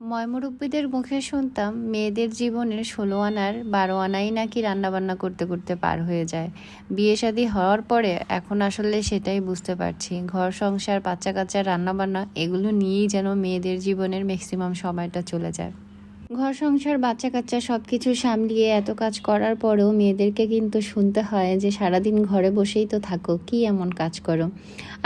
ময়মুরব্বীদের মুখে শুনতাম মেয়েদের জীবনের ষোলো আনার বারো আনাই নাকি রান্নাবান্না করতে করতে পার হয়ে যায়। বিয়ে শাদী হওয়ার পরে এখন আসলে সেটাই বুঝতে পারছি। ঘর সংসার, বাচ্চা কাচ্চা রান্নাবান্না, এগুলো নিয়েই যেন মেয়েদের জীবনের ম্যাক্সিমাম সময়টা চলে যায়। ঘর সংসার বাচ্চা কাচ্চা সব কিছু সামলিয়ে এত কাজ করার পরেও মেয়েদেরকে কিন্তু শুনতে হয় যে সারাদিন ঘরে বসেই তো থাকো, কি এমন কাজ করো?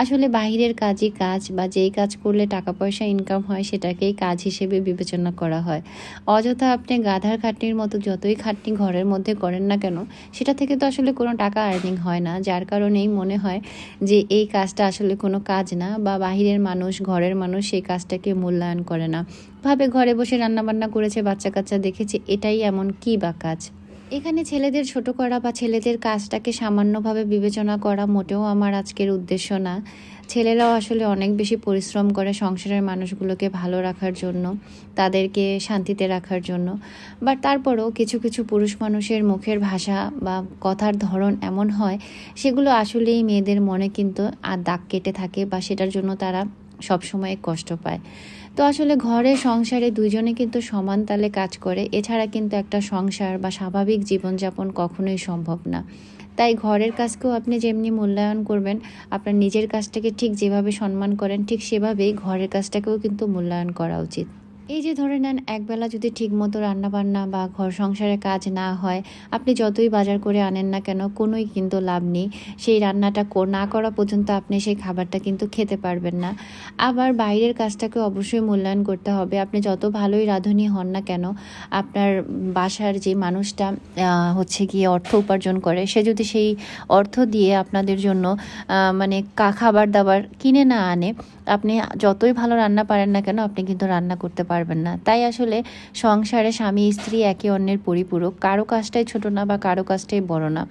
আসলে বাহিরের কাজই কাজ বা যেই কাজ করলে টাকা পয়সা ইনকাম হয় সেটাকেই কাজ হিসেবে বিবেচনা করা হয়। অযথা আপনি গাধার খাটনির মতো যতই খাটনি ঘরের মধ্যে করেন না কেন, সেটা থেকে তো আসলে কোনো টাকা আর্নিং হয় না, যার কারণেই মনে হয় যে এই কাজটা আসলে কোনো কাজ না বা বাহিরের মানুষ, ঘরের মানুষ সেই কাজটাকে মূল্যায়ন করে না। ভাবে ঘরে বসে রান্নাবান্না করেছে বাচ্চা কাচ্চা দেখেছে, এটাই এমন কি বা কাজ? এখানে ছেলেদের ছোট করা বা ছেলেদের কাজটাকে সামান্যভাবে বিবেচনা করা মোটেও আমার আজকের উদ্দেশ্য না। ছেলেরাও আসলে অনেক বেশি পরিশ্রম করে সংসারের মানুষগুলোকে ভালো রাখার জন্য, তাদেরকে শান্তিতে রাখার জন্য। বাট তারপরেও কিছু কিছু পুরুষ মানুষের মুখের ভাষা বা কথার ধরন এমন হয়, সেগুলো আসলেই মেয়েদের মনে কিন্তু আর দাগ কেটে থাকে বা সেটার জন্য তারা সবসময় কষ্ট পায়। তো আসলে ঘরে, সংসারে দুজনে কিন্তু সমান তালে কাজ করে। এছাড়া কিন্তু একটা সংসার বা স্বাভাবিক জীবনযাপন কখনোই সম্ভব না। তাই ঘরের কাজকেও আপনি যেমনি মূল্যায়ন করবেন, আপনার নিজের কাজটাকে ঠিক যেভাবে সম্মান করেন, ঠিক সেভাবেই ঘরের কাজটাকেও কিন্তু মূল্যায়ন করা উচিত। এই যে ধরে নেন, একবেলা যদি ঠিকমতো রান্নাবান্না বা ঘর সংসারে কাজ না হয়, আপনি যতই বাজার করে আনেন না কেন, কোনোই কিন্তু লাভ নেই। সেই রান্নাটা না করা পর্যন্ত আপনি সেই খাবারটা কিন্তু খেতে পারবেন না। আবার বাইরের কাজটাকে অবশ্যই মূল্যায়ন করতে হবে। আপনি যত ভালোই রাঁধুনি হন না কেন, আপনার বাসার যে মানুষটা হচ্ছে গিয়ে অর্থ উপার্জন করে, সে যদি সেই অর্থ দিয়ে আপনাদের জন্য মানে খাবার দাবার কিনে না আনে আপনি যতই ভালো রান্না পারেন না কেন, আপনি কিন্তু রান্না করতে পারবেন না। তাই আসলে সংসারে স্বামী, স্ত্রী একে অন্যের পরিপূরক, কারও কাজটাই ছোট না বা কারও কাজটাই বড় না।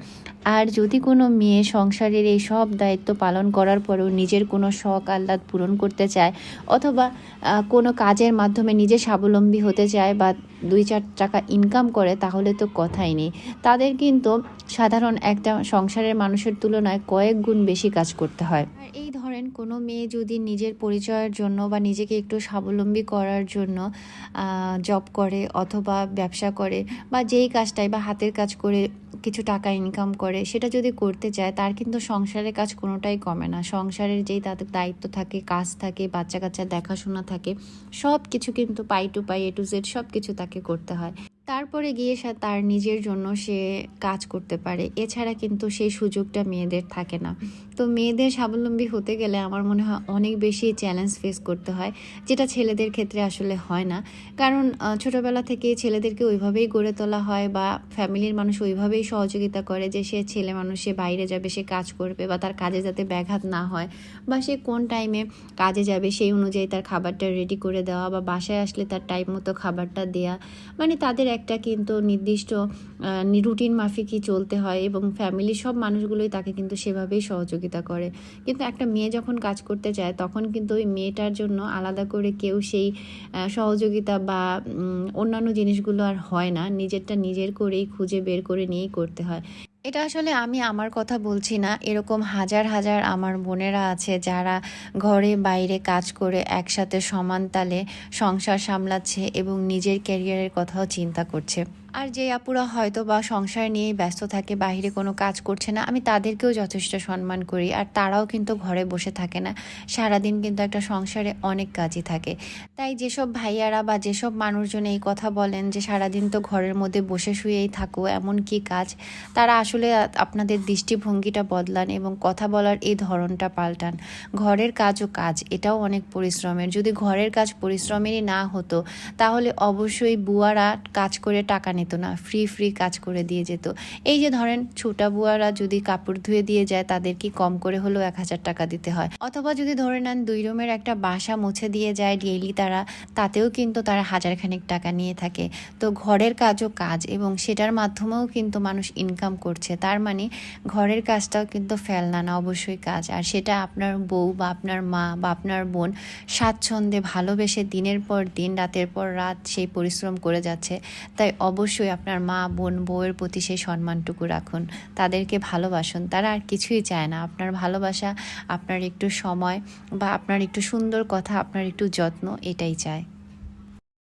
আর যদি কোনো মেয়ে সংসারের এই সব দায়িত্ব পালন করার পরেও নিজের কোনো শখ, আহ্লাদ পূরণ করতে চায়, অথবা কোনো কাজের মাধ্যমে নিজে স্বাবলম্বী হতে চায় বা দুই চার টাকা ইনকাম করে, তাহলে তো কথাই নেই। তাদের কিন্তু সাধারণ একটা সংসারের মানুষের তুলনায় কয়েক গুণ বেশি কাজ করতে হয়। আর এই কোনো মেয়ে যদি নিজের পরিচয়ের জন্য বা নিজেকে একটু স্বাবলম্বী করার জন্য জব করে অথবা ব্যবসা করে বা যেই কাজটাই বা হাতের কাজ করে কিছু টাকা ইনকাম করে, সেটা যদি করতে চায়, তার কিন্তু সংসারের কাজ কোনোটাই কমে না। সংসারের যেই তাদের দায়িত্ব থাকে, কাজ থাকে বাচ্চা কাচ্চা দেখাশোনা থাকে, সব কিছু কিন্তু পাই to pi A to Z সব কিছু তাকে করতে হয়। তারপরে গিয়ে সে, তার নিজের জন্য সে কাজ করতে পারে। এছাড়া কিন্তু সেই সুযোগটা মেয়েদের থাকে না। তো মেয়েদের স্বাবলম্বী হতে গেলে আমার মনে হয় অনেক বেশি চ্যালেঞ্জ ফেস করতে হয়, যেটা ছেলেদের ক্ষেত্রে আসলে হয় না। কারণ ছোটবেলা থেকে ছেলেদেরকে ওইভাবেই গড়ে তোলা হয় বা ফ্যামিলির মানুষ ওইভাবেই সহযোগিতা করে যে সে ছেলে মানুষ, সে বাইরে যাবে, সে কাজ করবে বা তার কাজে যাতে ব্যাঘাত না হয় বা সে কোন টাইমে কাজে যাবে সেই অনুযায়ী তার খাবারটা রেডি করে দেওয়া বা বাসায় আসলে তার টাইম মতো খাবারটা দেয়া। মানে তাদের একটা কিন্তু নির্দিষ্ট রুটিন মাফিকই চলতে হয় এবং ফ্যামিলির সব মানুষগুলোই তাকে কিন্তু সেভাবেই সহযোগিতা করে। কিন্তু একটা মেয়ে যখন কাজ করতে যায়, তখন কিন্তু ওই মেয়েটার জন্য আলাদা করে কেউ সেই সহযোগিতা বা অন্যান্য জিনিসগুলো আর হয় না। নিজেরটা নিজের করেই খুঁজে বের করে নিয়েই করতে হয়। এটা আসলে আমি আমার কথা বলছি না। এরকম হাজার হাজার আমার বোনেরা আছে যারা ঘরে বাইরে কাজ করে একসাথে সমান তালে সংসার সামলাচ্ছে এবং নিজের ক্যারিয়ারের কথাও চিন্তা করছে। আর যে আপুরা হয়তো বা সংসার নিয়েই ব্যস্ত থাকে বাইরে কোনো কাজ করছে না, আমি তাদেরকেও যথেষ্ট সম্মান করি। আর তারাও কিন্তু ঘরে বসে থাকে না। সারাদিন কিন্তু একটা সংসারে অনেক কাজই থাকে। তাই যেসব ভাইয়ারা বা যেসব মানুষজন এই কথা বলেন যে সারাদিন তো ঘরের মধ্যে বসে শুয়েই থাকো, এমন কি কাজ? তারা আসলে আপনাদের দৃষ্টিভঙ্গিটা বদলান এবং কথা বলার এই ধরনটা পাল্টান। ঘরের কাজও কাজ, এটাও অনেক পরিশ্রমের। যদি ঘরের কাজ পরিশ্রমেরই না হতো, তাহলে অবশ্যই বুয়ারা কাজ করে টাকা নিত না ফ্রি ফ্রি কাজ করে দিয়ে যেত। এই যে ধরেন, ছোটা বুয়ারা যদি কাপড় ধুয়ে দিয়ে যায়, তাদের কি কম করে হলেও এক হাজার টাকা দিতে হয়? অথবা যদি ধরে নেন, দুই রুমের একটা বাসা মুছে দিয়ে যায় ডেইলি তারা, তাতেও কিন্তু তারা হাজার খানিক টাকা নিয়ে থাকে। তো ঘরের কাজও কাজ এবং সেটার মাধ্যমেও কিন্তু মানুষ ইনকাম করছে। তার মানে ঘরের কাজটাও কিন্তু ফেলনা না, অবশ্যই কাজ। আর সেটা আপনার বউ বা আপনার মা বা আপনার বোন স্বাচ্ছন্দ্যে ভালোবেসে দিনের পর দিন, রাতের পর রাত সেই পরিশ্রম করে যাচ্ছে। তাই অবশ্যই আপনার মা, বোন, বউয়ের প্রতি সেই সম্মানটুকু রাখুন। তাদেরকে ভালোবাসুন। তারা আর কিছুই চায় না। আপনার ভালোবাসা, আপনার একটু সময় বা আপনার একটু সুন্দর কথা, আপনার একটু যত্ন, এটাই চায়।